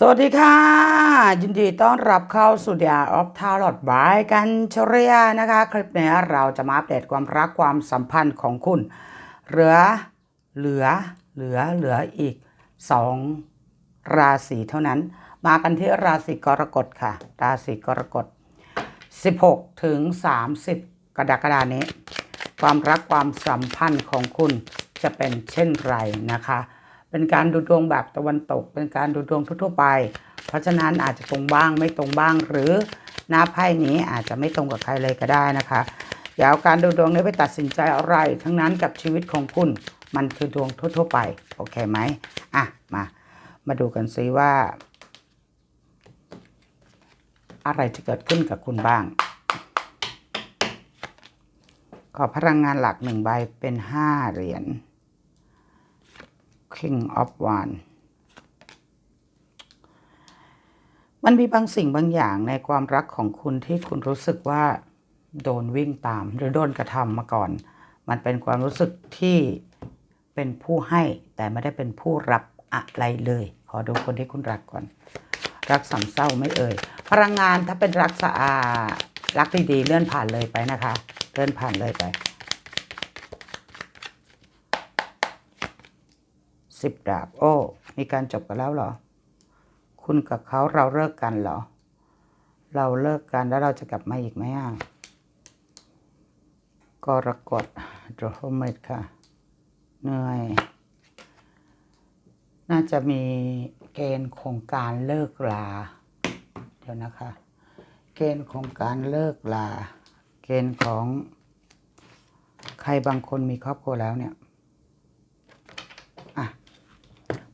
สวัสดีค่ะ ยินดีต้อนรับเข้าสู่ The Art of Tarot by กันเชรียนะคะ คลิปนี้เราจะมาอัปเดตความรักความสัมพันธ์ของคุณ เหลือเหลือเหลือเหลืออีก 2 ราศีเท่านั้น มากันที่ราศีกรกฎค่ะ ราศีกรกฎ 16 ถึง 30 กรกฎานี้ ความรักความสัมพันธ์ของคุณจะเป็นเช่นไรนะคะ เป็นการดูดวงแบบตะวันตก เป็นการดูดวงทั่วๆไป เพราะฉะนั้นอาจจะตรงบ้างไม่ตรงบ้าง หรือหน้าไพ่นี้อาจจะไม่ตรงกับใครเลยก็ได้นะคะอย่าเอาการดูดวงนี้ไปตัดสินใจอะไร ทั้งนั้นกับชีวิตของคุณ มันคือดวงทั่วๆไป โอเคไหมอะมา มาดูกันซิว่า อะไรจะเกิดขึ้นกับคุณบ้าง ขอพลังงานหลักหนึ่งใบเป็นห้าเหรียญ King of One มันมีบางสิ่งบางอย่างในความรักของคุณที่คุณรู้สึกว่าโดนวิ่งตามหรือโดนกระทำมาก่อน มันเป็นความรู้สึกที่เป็นผู้ให้แต่ไม่ได้เป็นผู้รับอะไรเลย ขอดูคนที่คุณรักก่อน รักสามเศร้าไม่เอ่ย พลังงานถ้าเป็นรักสะอาดรักดีๆเลื่อนผ่านเลยไปนะคะ เลื่อนผ่านเลยไป สิบดาบ โอ้ มีการจบกันแล้วเหรอ คุณกับเขาเราเลิกกันเหรอ เราเลิกกันแล้วเราจะกลับมาอีกไหมอะกรกฎดรเมดค่ะ เหนื่อย น่าจะมีเกณฑ์ของการเลิกลา เดี๋ยวนะคะ เกณฑ์ของการเลิกลา เกณฑ์ของใครบางคนมีครอบครัวแล้วเนี่ย อะ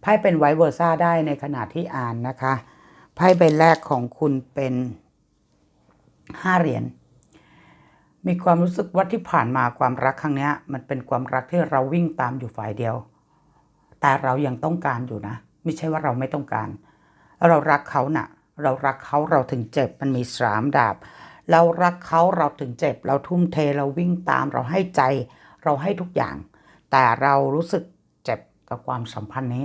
ไพ่เป็นไวเวอร์ซ่าได้ในขณะที่อ่านนะคะไพ่ใบแรกของคุณเป็นห้าเหรียญมีความรู้สึกว่าที่ผ่านมาความรักครั้งนี้มันเป็นความรักที่เราวิ่งตามอยู่ฝ่ายเดียว แต่เรายังต้องการอยู่นะ ไม่ใช่ว่าเราไม่ต้องการ เรารักเขาน่ะ เรารักเขาเราถึงเจ็บมันมีสามดาบ เรารักเขาเราถึงเจ็บ เราทุ่มเทเราวิ่งตามเราให้ใจ เราให้ทุกอย่าง แต่เรารู้สึกเจ็บกับความสัมพันธ์นี้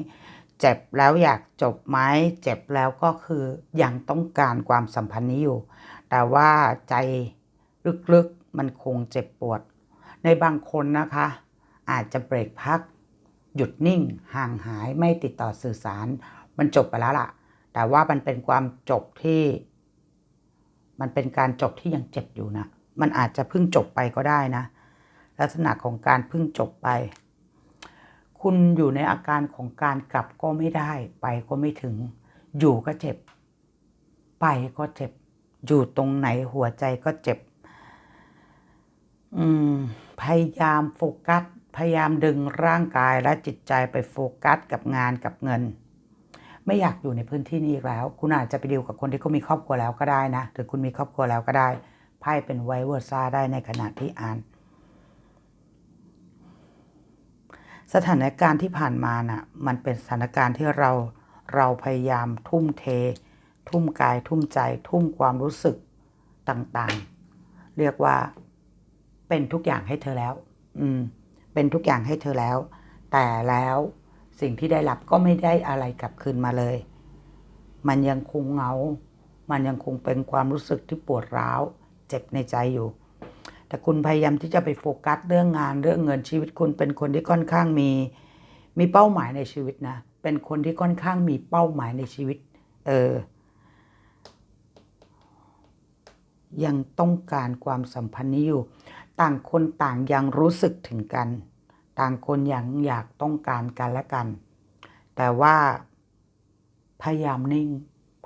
เจ็บแล้วอยากจบไหมเจ็บแล้วก็คือยังต้องการความสัมพันธ์นี้อยู่ แต่ว่าใจลึกๆมันคงเจ็บปวด ในบางคนนะคะ อาจจะเบรกพัก หยุดนิ่ง ห่างหายไม่ติดต่อสื่อสาร มันจบไปแล้วล่ะ แต่ว่ามันเป็นความจบที่ มันเป็นการจบที่ยังเจ็บอยู่นะ มันอาจจะเพิ่งจบไปก็ได้นะ ลักษณะของการเพิ่งจบไป คุณอยู่ในอาการของการกลับก็ไม่ได้ ไปก็ไม่ถึง อยู่ก็เจ็บ ไปก็เจ็บ อยู่ตรงไหนหัวใจก็เจ็บ อืม พยายามโฟกัส พยายามดึงร่างกายและจิตใจไปโฟกัสกับงานกับเงิน ไม่อยากอยู่ในพื้นที่นี้อีกแล้ว คุณอาจจะไปดีลกับคนที่เขามีครอบครัวแล้วก็ได้นะหรือคุณมีครอบครัวแล้วก็ได้ไพ่เป็นไวเวอร์ซ่าได้ในขณะที่อ่าน สถานการณ์ที่ผ่านมาน่ะมันเป็นสถานการณ์ที่เราเราพยายามทุ่มเท ทุ่มกายทุ่มใจ ทุ่มความรู้สึกต่างๆ เรียกว่า เป็นทุกอย่างให้เธอแล้ว อืม เป็นทุกอย่างให้เธอแล้ว แต่แล้วสิ่งที่ได้รับก็ไม่ได้อะไรกลับคืนมาเลย มันยังคงเงา มันยังคงเป็นความรู้สึกที่ปวดร้าว เจ็บในใจอยู่ แต่คุณพยายามที่จะไปโฟกัสเรื่องงานเรื่องเงินชีวิตคุณเป็นคนที่ค่อนข้างมี มีเป้าหมายในชีวิตนะ เป็นคนที่ค่อนข้างมีเป้าหมายในชีวิต เออ ยังต้องการความสัมพันธ์นี้อยู่ ต่างคนต่างยังรู้สึกถึงกัน ต่างคนยังอยากต้องการกันและกัน แต่ว่าพยายามนิ่ง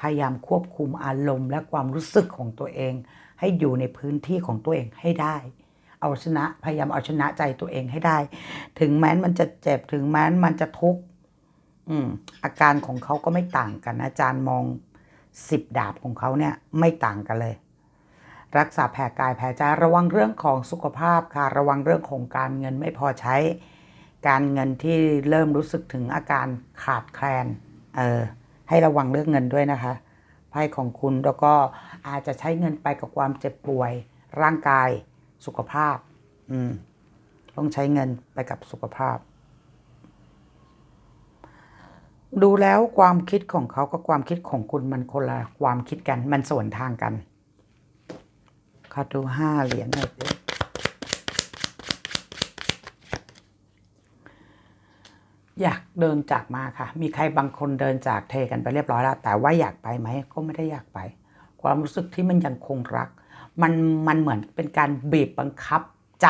พยายามควบคุมอารมณ์และความรู้สึกของตัวเอง ให้อยู่ในพื้นที่ของตัวเองให้ได้ เอาชนะพยายามเอาชนะใจตัวเองให้ได้ ถึงแม้นมันจะเจ็บถึงแม้นมันจะทุกข์อืมอาการของเขาก็ไม่ต่างกัน อาจารย์มองสิบดาบของเขาเนี่ยไม่ต่างกันเลย รักษาแผลกายแผลใจระวังเรื่องของสุขภาพค่ะระวังเรื่องของการเงินไม่พอใช้ การเงินที่เริ่มรู้สึกถึงอาการขาดแคลน เออ ให้ระวังเรื่องเงินด้วยนะคะไพ่ของคุณแล้วก็อาจจะใช้เงินไปกับความเจ็บป่วย ร่างกาย สุขภาพ อืม ต้องใช้เงินไปกับสุขภาพ ดูแล้วความคิดของเขากับความคิดของคุณมันคนละความคิดกัน มันสวนทางกันขอดูห้าเหรียญหน่อย อยากเดินจากมาค่ะ มีใครบางคนเดินจากเทกันไปเรียบร้อยแล้ว แต่ว่าอยากไปไหมก็ไม่ได้อยากไป ความรู้สึกที่มันยังคงรัก มันมันเหมือนเป็นการบีบบังคับใจ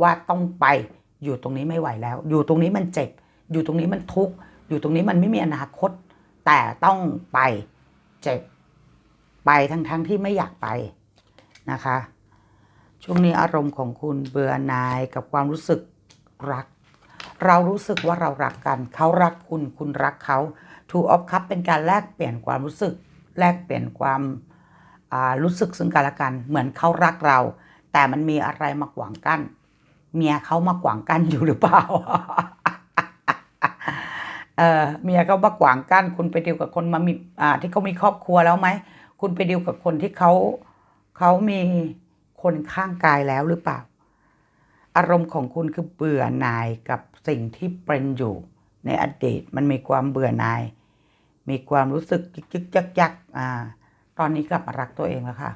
ว่าต้องไปอยู่ตรงนี้ไม่ไหวแล้ว อยู่ตรงนี้มันเจ็บ อยู่ตรงนี้มันทุกข์อยู่ตรงนี้มันไม่มีอนาคต แต่ต้องไปเจ็บไปทั้งๆทที่ไม่อยากไปนะคะ ช่วงนี้อารมณ์ของคุณเบื่อหน่ายกับความรู้สึกรัก เรารู้สึกว่าเรารักกัน เขารักคุณ คุณรักเขาทูออฟคัพเป็นการแลกเปลี่ยนความรู้สึก แลกเปลี่ยนความรู้สึกซึ่งกันและกัน เหมือนเขารักเรา แต่มันมีอะไรมาขวางกั้น เมียเขามาขวางกั้นอยู่หรือเปล่า เออเมียเขามาขวางกั้น คุณไปดีลกับคนมามีอ่าที่เขามีครอบครัวแล้วไหม คุณไปดีลกับคนที่เขาเขามีคนข้างกายแล้วหรือเปล่า อารมณ์ของคุณคือเบื่อหน่ายกับสิ่งที่เป็นอยู่ในอดีตมันมีความเบื่อหน่าย มีความรู้สึกยึกยักยักอ่าตอนนี้กลับมารักตัวเองแล้วค่ะ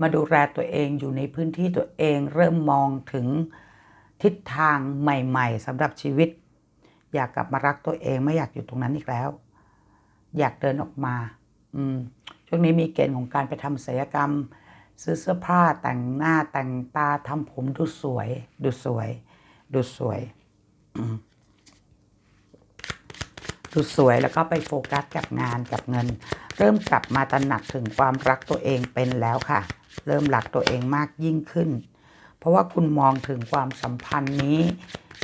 มาดูแลตัวเองอยู่ในพื้นที่ตัวเองเริ่มมองถึงทิศทางใหม่ๆสำหรับชีวิต อยากกลับมารักตัวเองไม่อยากอยู่ตรงนั้นอีกแล้ว อยากเดินออกมา อืมช่วงนี้มีเกณฑ์ของการไปทำศัลยกรรม ซื้อเสื้อผ้าแต่งหน้าแต่งตาทำผมดูสวย ดูสวย ดูสวย ดูสวยแล้วก็ไปโฟกัสกับงานกับเงิน เริ่มกลับมาตระหนักถึงความรักตัวเองเป็นแล้วค่ะ เริ่มรักตัวเองมากยิ่งขึ้น เพราะว่าคุณมองถึงความสัมพันธ์นี้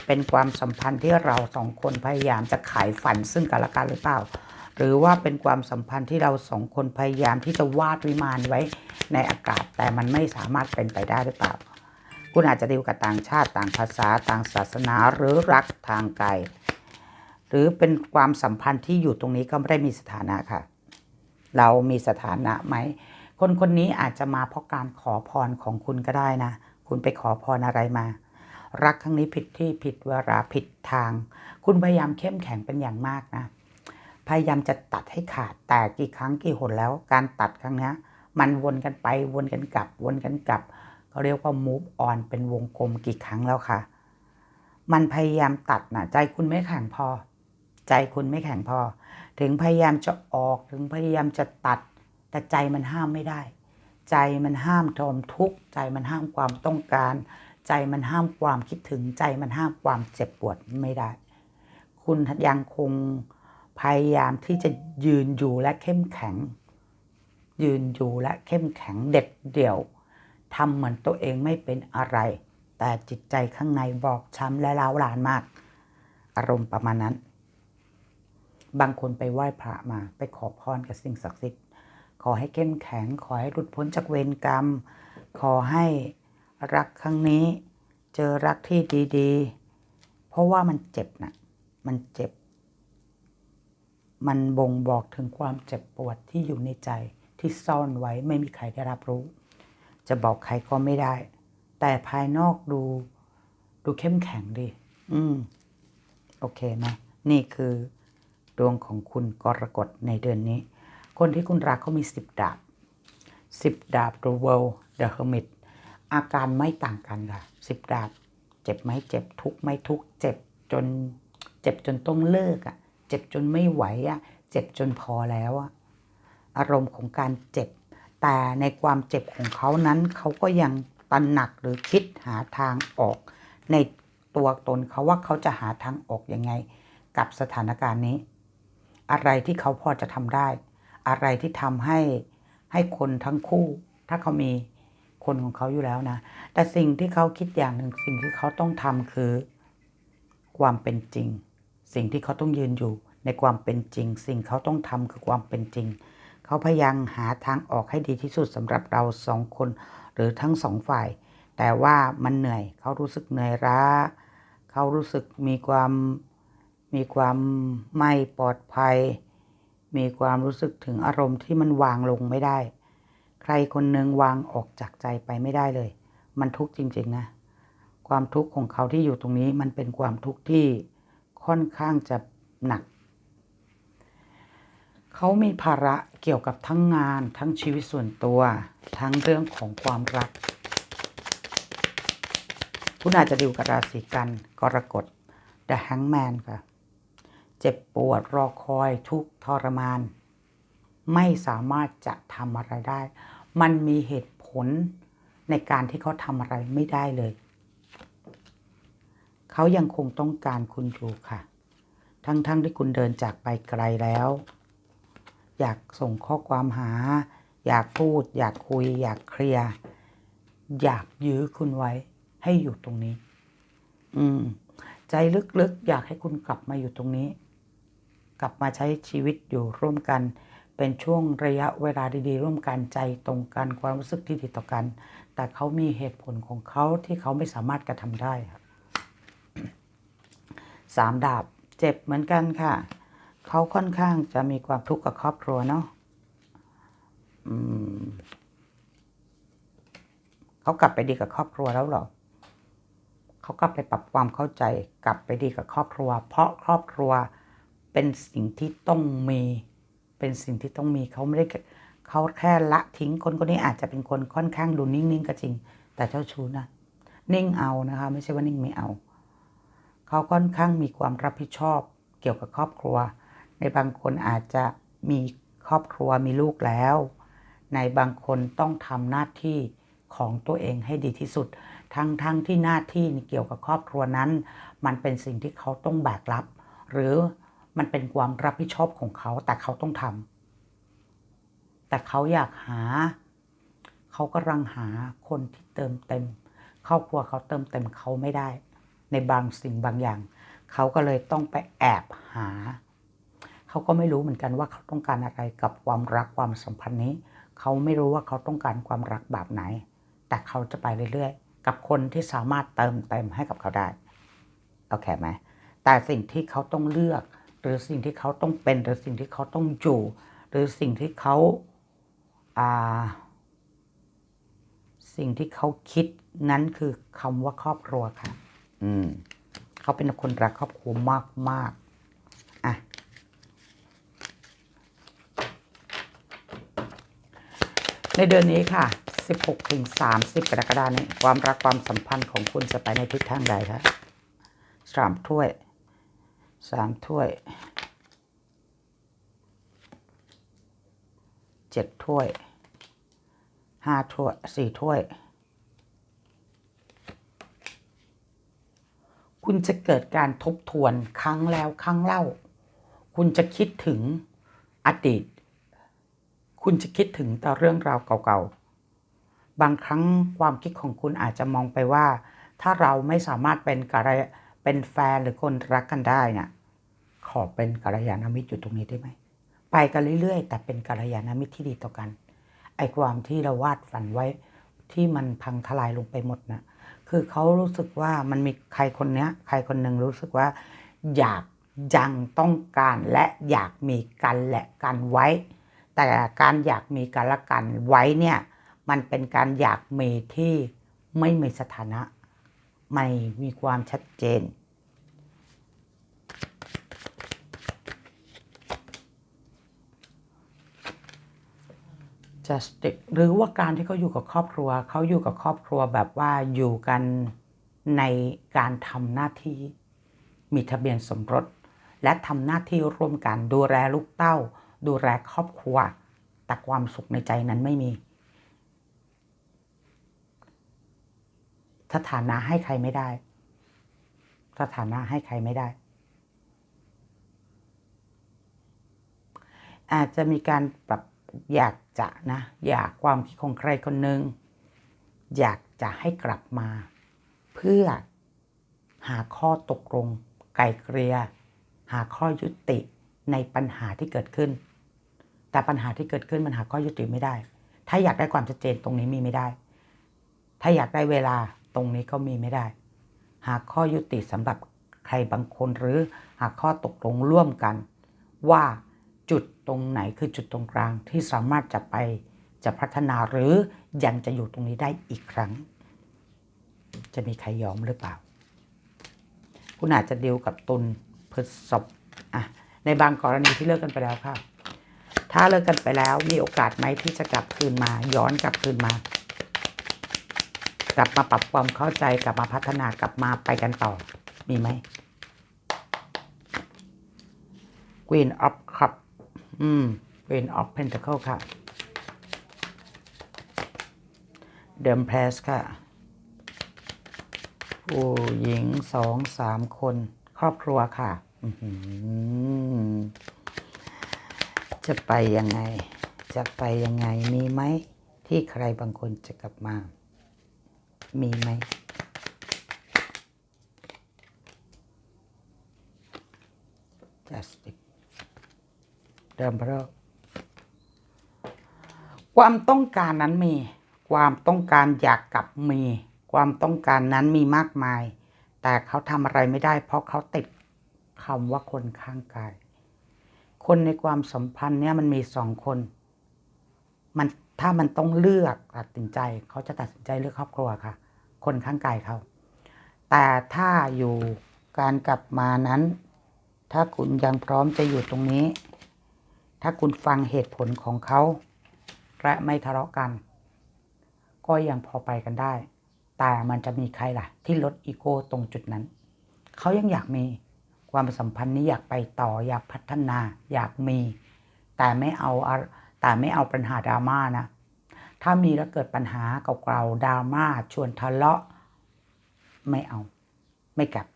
เป็นความสัมพันธ์ที่เราสองคนพยายามจะขายฝันซึ่งกันและกันหรือเปล่า หรือว่าเป็นความสัมพันธ์ที่เราสองคนพยายามที่จะวาดวิมานไว้ในอากาศ แต่มันไม่สามารถเป็นไปได้หรือเปล่า คุณอาจจะดีลกับต่างชาติต่างภาษาต่างศาสนาหรือรักทางไกล หรือเป็นความสัมพันธ์ที่อยู่ตรงนี้ก็ไม่ได้มีสถานะค่ะ เรามีสถานะไหมคนคนนี้อาจจะมาเพราะการขอพรของคุณก็ได้นะ คุณไปขอพรอะไรมารักครั้งนี้ผิดที่ผิดเวลาผิดทาง คุณพยายามเข้มแข็งเป็นอย่างมากนะ พยายามจะตัดให้ขาดแต่กี่ครั้งกี่หนแล้ว การตัดครั้งนี้มันวนกันไปวนกันกลับ วนกันกลับเขาเรียกว่า move on เป็นวงกลมกี่ครั้งแล้วค่ะมันพยายามตัดนะใจคุณไม่แข็งพอ ใจคุณไม่แข็งพอ ถึงพยายามจะออกถึงพยายามจะตัด แต่ใจมันห้ามไม่ได้ ใจมันห้ามทอมทุกข์ใจมันห้ามความต้องการ ใจมันห้ามความคิดถึงใจมันห้ามความเจ็บปวดไม่ได้ คุณยังคง พยายามที่จะยืนอยู่และเข้มแข็ง ยืนอยู่และเข้มแข็งเด็ดเดี่ยวทำเหมือนตัวเองไม่เป็นอะไร แต่จิตใจข้างในบอกช้ำและร้าวรานมาก อารมณ์ประมาณนั้น บางคนไปไหว้พระมาไปขอพรกับสิ่งศักดิ์สิทธิ์ ขอให้เข้มแข็ง ขอให้หลุดพ้นจากเวรกรรม ขอให้รักครั้งนี้ เจอรักที่ดี ๆ เพราะว่ามันเจ็บนะมันเจ็บ มันบ่งบอกถึงความเจ็บปวดที่อยู่ในใจที่ซ่อนไว้ไม่มีใครได้รับรู้ จะบอกใครก็ไม่ได้ แต่ภายนอกดู ดูเข้มแข็งดี อืม โอเคไหมนี่คือดวงของคุณกรกฎในเดือนนี้ คนที่คุณรักเขามีสิบดาบสิบดาบ The World The Hermit อาการไม่ต่างกันค่ะสิบดาบ เจ็บไหมเจ็บทุกไหมทุกเจ็บจน เจ็บจนต้องเลิกอะ่ะ เจ็บจนไม่ไหวอะ่ะเจ็บจนพอแล้วอะ่ะอารมณ์ของการเจ็บ แต่ในความเจ็บของเขานั้นเขาก็ยังตระหนักหรือคิดหาทางออก ในตัวตนเขาว่าเขาจะหาทางออกยังไง กับสถานการณ์นี้ อะไรที่เขาพอจะทำได้ อะไรที่ทำให้ให้คนทั้งคู่ ถ้าเขามีคนของเขาอยู่แล้วนะ แต่สิ่งที่เขาคิดอย่างหนึ่งสิ่งที่เขาต้องทำคือ ความเป็นจริง สิ่งที่เขาต้องยืนอยู่ในความเป็นจริง สิ่งเขาต้องทำคือความเป็นจริง เขาพยายามหาทางออกให้ดีที่สุดสำหรับเราสองคน หรือทั้งสองฝ่าย แต่ว่ามันเหนื่อยเขารู้สึกเหนื่อยล้า เขารู้สึกมีความมีความไม่ปลอดภัย มีความรู้สึกถึงอารมณ์ที่มันวางลงไม่ได้ ใครคนหนึ่งวางออกจากใจไปไม่ได้เลย มันทุกข์จริง ๆ นะ ความทุกข์ของเขาที่อยู่ตรงนี้มันเป็นความทุกข์ที่ ค่อนข้างจะหนัก เขามีภาระเกี่ยวกับทั้งงานทั้งชีวิตส่วนตัว ทั้งเรื่องของความรัก คุณอาจจะดิวกับราศีกันกรกฎ The Hangman ค่ะ เจ็บปวดรอคอยทุกทรมาน ไม่สามารถจะทำอะไรได้ มันมีเหตุผลในการที่เขาทำอะไรไม่ได้เลย เขายังคงต้องการคุณอยู่ค่ะ ทั้งๆทที่คุณเดินจากไปไกลแล้ว อยากส่งข้อความหา อยากพูด อยากคุย อยากเคลียร์อยากยื้อคุณไว้ ให้อยู่ตรงนี้ อืม ใจลึกๆ อยากให้คุณกลับมาอยู่ตรงนี้ กลับมาใช้ชีวิตอยู่ร่วมกัน เป็นช่วงระยะเวลาดีๆ ร่วมกันใจตรงกันความรู้สึกที่ดีต่อกัน แต่เขามีเหตุผลของเขาที่เขาไม่สามารถกระทำได้ค่ะ สามดาบเจ็บเหมือนกันค่ะ เขาค่อนข้างจะมีความทุกข์กับครอบครัวเนาะเขากลับไปดีกับครอบครัวแล้วหรอเขากลับไปปรับความเข้าใจ กลับไปดีกับครอบครัว เพราะครอบครัวเป็นสิ่งที่ต้องมี เป็นสิ่งที่ต้องมีเขาไม่ได้เขาแค่ละทิ้งคนคนนี้อาจจะเป็นคนค่อนข้างดูนิ่งๆก็จริง แต่เจ้าชู้นะนิ่งเอานะคะ ไม่ใช่ว่านิ่งไม่เอา เขาค่อนข้างมีความรับผิดชอบเกี่ยวกับครอบครัว ในบางคนอาจจะมีครอบครัวมีลูกแล้ว ในบางคนต้องทำหน้าที่ของตัวเองให้ดีที่สุด ทั้งทั้งที่หน้าที่เกี่ยวกับครอบครัวนั้น มันเป็นสิ่งที่เขาต้องแบกรับ หรือมันเป็นความรับผิดชอบของเขาแต่เขาต้องทำแต่เขาอยากหา เขากำลังหาคนที่เติมเต็มครอบครัวเขาเติมเต็มเขาไม่ได้ ในบางสิ่งบางอย่าง เขาก็เลยต้องไปแอบหา เขาก็ไม่รู้เหมือนกันว่าเขาต้องการอะไรกับความรักความสัมพันธ์นี้ เขาไม่รู้ว่าเขาต้องการความรักแบบไหน แต่เขาจะไปเรื่อยๆ กับคนที่สามารถเติมเต็มให้กับเขาได้โอเคไหมแต่สิ่งที่เขาต้องเลือก หรือสิ่งที่เขาต้องเป็น หรือสิ่งที่เขาต้องอยู่ หรือสิ่งที่เขาอ่าสิ่งที่เขาคิดนั้นคือคำว่าครอบครัวค่ะ อืมเขาเป็นคนรักครอบครัวมากมากอะในเดือนนี้ค่ะ 16ถึง30กรกฎาคมนี้ความรักความสัมพันธ์ของคุณจะไปในทิศทางใดคะสามถ้วยสามถ้วยเจ็ดถ้วยห้าถ้วยสี่ถ้วย คุณจะเกิดการทบทวนครั้งแล้วครั้งเล่า คุณจะคิดถึงอดีต คุณจะคิดถึงแต่เรื่องราวเก่าๆ บางครั้งความคิดของคุณอาจจะมองไปว่า ถ้าเราไม่สามารถเป็นกัลยเป็นแฟนหรือคนรักกันได้นี่ยขอเป็นกัลยาณมิตรอยู่ตรงนี้ได้ไหม ไปกันเรื่อยๆ แต่เป็นกัลยาณมิตรที่ดีต่อกัน ไอ้ความที่เราวาดฝันไว้ที่มันพังทลายลงไปหมดน่ะ คือเขารู้สึกว่ามันมีใครคนเนี้ย ใครคนหนึ่งรู้สึกว่า อยากยังต้องการและอยากมีกันและกันไว้ แต่การอยากมีกันและกันไว้เนี่ย มันเป็นการอยากมีที่ไม่มีสถานะ ไม่มีความชัดเจน justice หรือว่าการที่เขาอยู่กับครอบครัว เขาอยู่กับครอบครัวแบบว่าอยู่กันในการทำหน้าที่ มีทะเบียนสมรส และทำหน้าที่ร่วมกัน ดูแลลูกเต้า ดูแลครอบครัว แต่ความสุขในใจนั้นไม่มี สถานะให้ใครไม่ได้ สถานะให้ใครไม่ได้ อาจจะมีการปรับ อยากจะนะ อยากความคิดของใครคนหนึ่งอยากจะให้กลับมา เพื่อหาข้อตกลง ไกลเกลียหาข้อยุติในปัญหาที่เกิดขึ้น แต่ปัญหาที่เกิดขึ้นมันหาข้อยุติไม่ได้ ถ้าอยากได้ความชัดเจนตรงนี้มีไม่ได้ ถ้าอยากได้เวลาตรงนี้ก็มีไม่ได้ หาข้อยุติสำหรับใครบางคนหรือหาข้อตกลงร่วมกัน ว่า จุดตรงไหนคือจุดตรงกลางที่สามารถจะไปจะพัฒนาหรือยังจะอยู่ตรงนี้ได้อีกครั้ง จะมีใครยอมหรือเปล่า คุณอาจจะเดีลกับตุลพฤษภอะในบางกรณีที่เลิกกันไปแล้วค่ะ ถ้าเลิกกันไปแล้วมีโอกาสไหมที่จะกลับคืนมา ย้อนกลับคืนมา กลับมาปรับความเข้าใจกลับมาพัฒนากลับมาไปกันต่อ มีไหม Queen of Cup อืม Queen of Pentacle ค่ะ เดิมเพรสค่ะ ผู้หญิงสองสามคน ครอบครัวค่ะ จะไปยังไง จะไปยังไง มีไหม ที่ใครบางคนจะกลับมา มีไหม Justice เดิมเพราะความต้องการนั้นมี ความต้องการอยากกลับมี ความต้องการนั้นมีมากมาย แต่เขาทำอะไรไม่ได้ เพราะเขาติดคำว่าคนข้างกาย คนในความสัมพันธ์เนี่ยมันมีสองคน มันถ้ามันต้องเลือกตัดสินใจ เขาจะตัดสินใจเลือกครอบครัวค่ะ คนข้างกายเขา แต่ถ้าอยู่การกลับมานั้น ถ้าคุณยังพร้อมจะอยู่ตรงนี้ ถ้าคุณฟังเหตุผลของเขา และไม่ทะเลาะกัน ก็ยังพอไปกันได้ แต่มันจะมีใครล่ะ ที่ลดอีโก้ตรงจุดนั้น เขายังอยากมีความสัมพันธ์นี้อยากไปต่ออยากพัฒนา อยากมี แต่ไม่เอาแต่ไม่เอาปัญหาดราม่านะ ถ้ามีแล้วเกิดปัญหาเก่าๆดราม่าชวนทะเลาะ ไม่เอา ไม่กลับ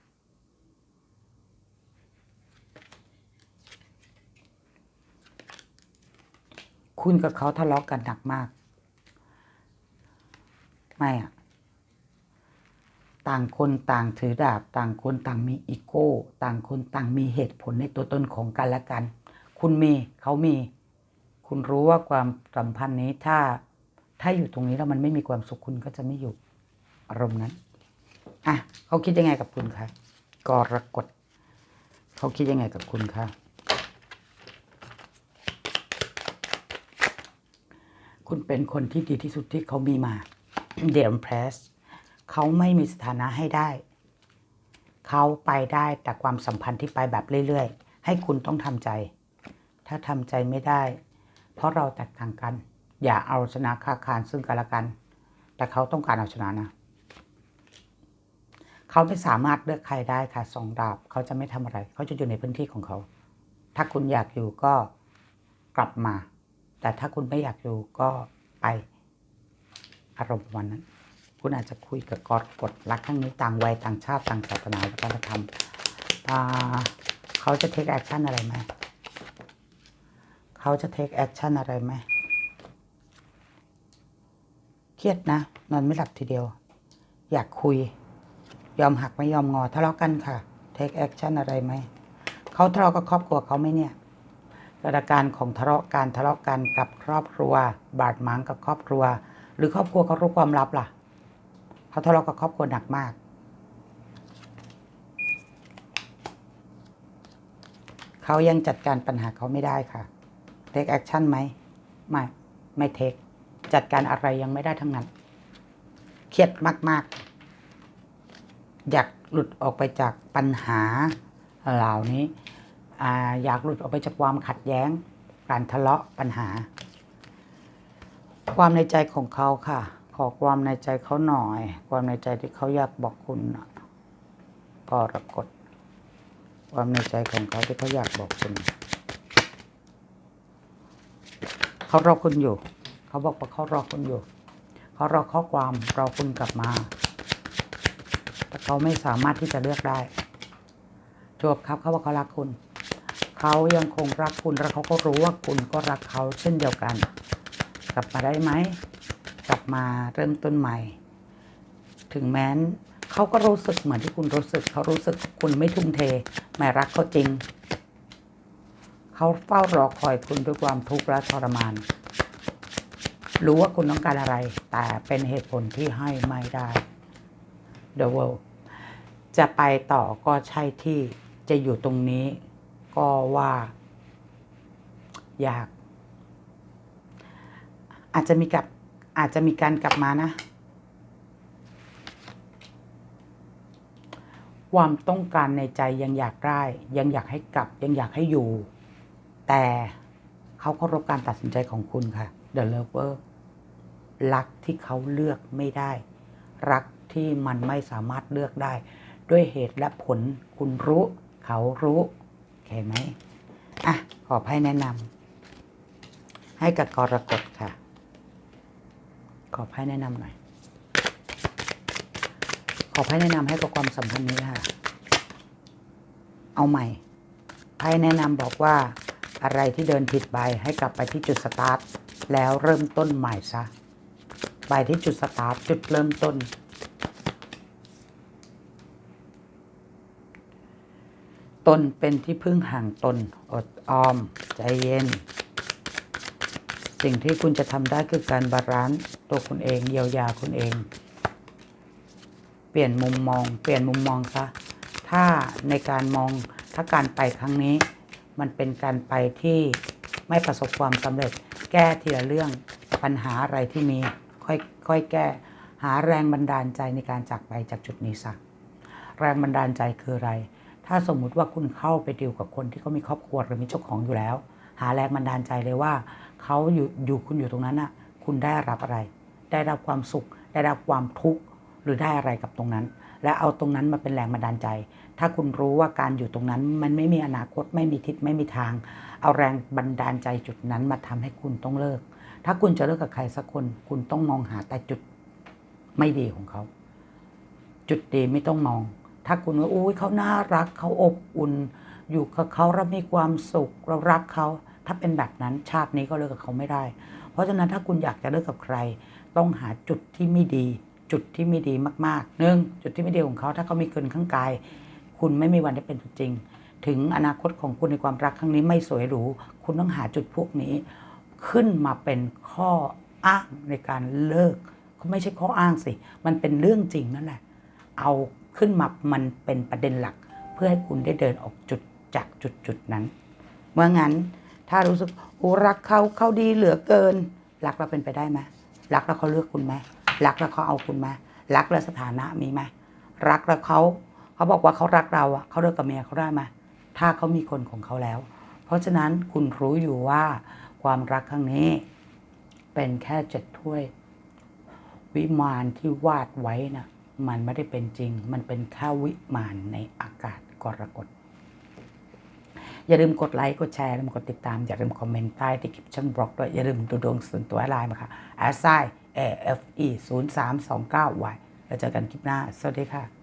คุณกับเขาทะเลาะกันหนักมาก ไม่อะต่างคนต่างถือดาบ ต่างคนต่างมีอีโก้ ต่างคนต่างมีเหตุผลในตัวตนของกันและกัน คุณมีเขามี คุณรู้ว่าความสัมพันธ์นี้ถ้าถ้าอยู่ตรงนี้แล้วมันไม่มีความสุขคุณก็จะไม่อยู่อารมณ์นั้นอะเขาคิดยังไงกับคุณคะกรกฎเขาคิดยังไงกับคุณคะ คุณเป็นคนที่ดีที่สุดที่เขามีมาเดมเพรสเขาไม่มีสถานะให้ได้ เขาไปได้แต่ความสัมพันธ์ที่ไปแบบเรื่อยๆ ให้คุณต้องทำใจ ถ้าทำใจไม่ได้ เพราะเราแตกต่างกัน อย่าเอาชนะค้าคานซึ่งกันและกัน แต่เขาต้องการเอาชนะนะเขาไม่สามารถเลือกใครได้ค่ะสองดาบเขาจะไม่ทำอะไร เขาจะอยู่ในพื้นที่ของเขา ถ้าคุณอยากอยู่ก็กลับมา แต่ถ้าคุณไม่อยากอยู่ก็ไปอารมณ์ประมาณนั้น คุณอาจจะคุยกับกอดกดรักครั้งนี้ต่างวัยต่างชาติต่างศาสนาวัฒนธรรมเขาจะเทคแอคชั่นอะไรไหมเขาจะเทคแอคชั่นอะไรไหมเครียดนะ นอนไม่หลับทีเดียว อยากคุย ยอมหักไม่ยอมงอทะเลาะกันค่ะ เทคแอคชั่นอะไรไหม เขาทะเลาะกับครอบครัวเขาไหมเนี่ย สถาการของทะเลาะการทะเลาะกันกับครอบครัว บาดหมางกับครอบครัว หรือครอบครัวเขารู้ความลับล่ะเขาทะเลาะกับครอบครัวหนักมาก เขายังจัดการปัญหาเขาไม่ได้ค่ะเทคแอคชั่นไหมไม่ไม่เทคจัดการอะไรยังไม่ได้ทั้งนั้น เครียดมาก ๆ อยากหลุดออกไปจากปัญหาเหล่านี้ อยากหลุดออกไปจากความขัดแย้ง การทะเลาะปัญหา ความในใจของเขาค่ะ ขอความในใจเขาหน่อย ความในใจที่เขาอยากบอกคุณน่ะกรกฎความในใจของเขาที่เขาอยากบอกคุณเขารอคุณอยู่ เขาบอกว่าเขารอคุณอยู่ เขารอข้อความรอคุณกลับมา แต่เขาไม่สามารถที่จะเลือกได้จบครับเขาบอกเขารักคุณ เขายังคงรักคุณและเขาก็รู้ว่าคุณก็รักเขาเช่นเดียวกัน กลับมาได้ไหม กลับมาเริ่มต้นใหม่ ถึงแม้นเขาก็รู้สึกเหมือนที่คุณรู้สึก เขารู้สึกคุณไม่ทุ่มเทไม่รักเขาจริง เขาเฝ้ารอคอยคุณด้วยความทุกข์และทรมาน รู้ว่าคุณต้องการอะไร แต่เป็นเหตุผลที่ให้ไม่ได้ The World จะไปต่อก็ใช่ที่จะอยู่ตรงนี้ ก็ว่า อยาก อาจจะมีกลับอาจจะมีการกลับมานะ ความต้องการในใจยังอยากได้ ยังอยากให้กลับ ยังอยากให้อยู่ แต่เขาเคารพการตัดสินใจของคุณค่ะ The Lover รักที่เขาเลือกไม่ได้ รักที่มันไม่สามารถเลือกได้ ด้วยเหตุและผลคุณรู้ เขารู้ เคไหมอะ ขอให้แนะนำให้กับกรกฎค่ะ ขอให้แนะนำหน่อย ขอให้แนะนำให้กับความสัมพันธ์นี้ค่ะ เอาใหม่ไพ่แนะนำบอกว่าอะไรที่เดินผิดไปให้กลับไปที่จุดสตาร์ทแล้วเริ่มต้นใหม่ซะ ไปที่จุดสตาร์ทจุดเริ่มต้น ตนเป็นที่พึ่งห่างตน อดออม ใจเย็น สิ่งที่คุณจะทำได้คือการบาลานซ์ตัวคุณเอง เยียวยาคุณเอง เปลี่ยนมุมมอง เปลี่ยนมุมมองซะถ้าในการมองถ้าการไปครั้งนี้ มันเป็นการไปที่ไม่ประสบความสำเร็จ แก้ทีละเรื่องปัญหาอะไรที่มีค่อยค่อยแก้ หาแรงบันดาลใจในการจากไปจากจุดนี้ซะแรงบันดาลใจคืออะไร ถ้าสมมุติว่าคุณเข้าไปดิวกับคนที่เขามีครอบครัวหรือมีเจ้าของอยู่แล้ว หาแรงบันดาลใจเลยว่าเขาอยู่อยู่คุณอยู่ตรงนั้นน่ะ คุณได้รับอะไร ได้รับความสุข ได้รับความทุกข์หรือได้อะไรกับตรงนั้น และเอาตรงนั้นมาเป็นแรงบันดาลใจ ถ้าคุณรู้ว่าการอยู่ตรงนั้น มันไม่มีอนาคตไม่มีทิศไม่มีทาง เอาแรงบันดาลใจจุดนั้นมาทำให้คุณต้องเลิก ถ้าคุณจะเลิกกับใครสักคน คุณต้องมองหาแต่จุดไม่ดีของเขา จุดดีไม่ต้องมอง ถ้าคุณว่าอุ้ยเขาน่ารักเขาอบอุ่น อยู่กับเขาเรามีความสุขเรารักเขาถ้าเป็นแบบนั้นชาตินี้ก็เลิกกับเขาไม่ได้ เพราะฉะนั้นถ้าคุณอยากจะเลิกกับใคร ต้องหาจุดที่ไม่ดี จุดที่ไม่ดีมากๆหนึ่งจุดที่ไม่ดีของเขาถ้าเขามีเกินข้างกาย คุณไม่มีวันได้เป็นจริง ถึงอนาคตของคุณในความรักครั้งนี้ไม่สวยหรูคุณต้องหาจุดพวกนี้ ขึ้นมาเป็นข้ออ้างในการเลิกไม่ใช่ข้ออ้างสิ มันเป็นเรื่องจริงนั่นแหละ เอา ขึ้นมามันเป็นประเด็นหลัก เพื่อให้คุณได้เดินออกจุดจากจุดจุดนั้น เมื่องั้นถ้ารู้สึกโอ้รักเขาเขาดีเหลือเกิน รักเราเป็นไปได้ไหมรักแล้วเขาเลือกคุณไหมรักแล้วเขาเอาคุณไหมรักแล้วสถานะมีไหมรักแล้วเขาเขาบอกว่าเขารักเราอะเขาเลิกกับเมียเขาได้ไหมถ้าเขามีคนของเขาแล้ว เพราะฉะนั้นคุณรู้อยู่ว่าความรักครั้งนี้ เป็นแค่เจ็ดถ้วย วิมานที่วาดไว้นะ่ะ มันไม่ได้เป็นจริง มันเป็นแค่วิมานในอากาศกรกฎ อย่าลืมกดไลค์กดแชร์อย่าลืมกดติดตาม อย่าลืมคอมเมนต์ใต้ที่คลิปช่องบล็อกด้วย อย่าลืมดูดวงส่วนตัวไลน์มาค่ะ a s i a f e 0 3 2 9 y แล้วเจอกันคลิปหน้า สวัสดีค่ะ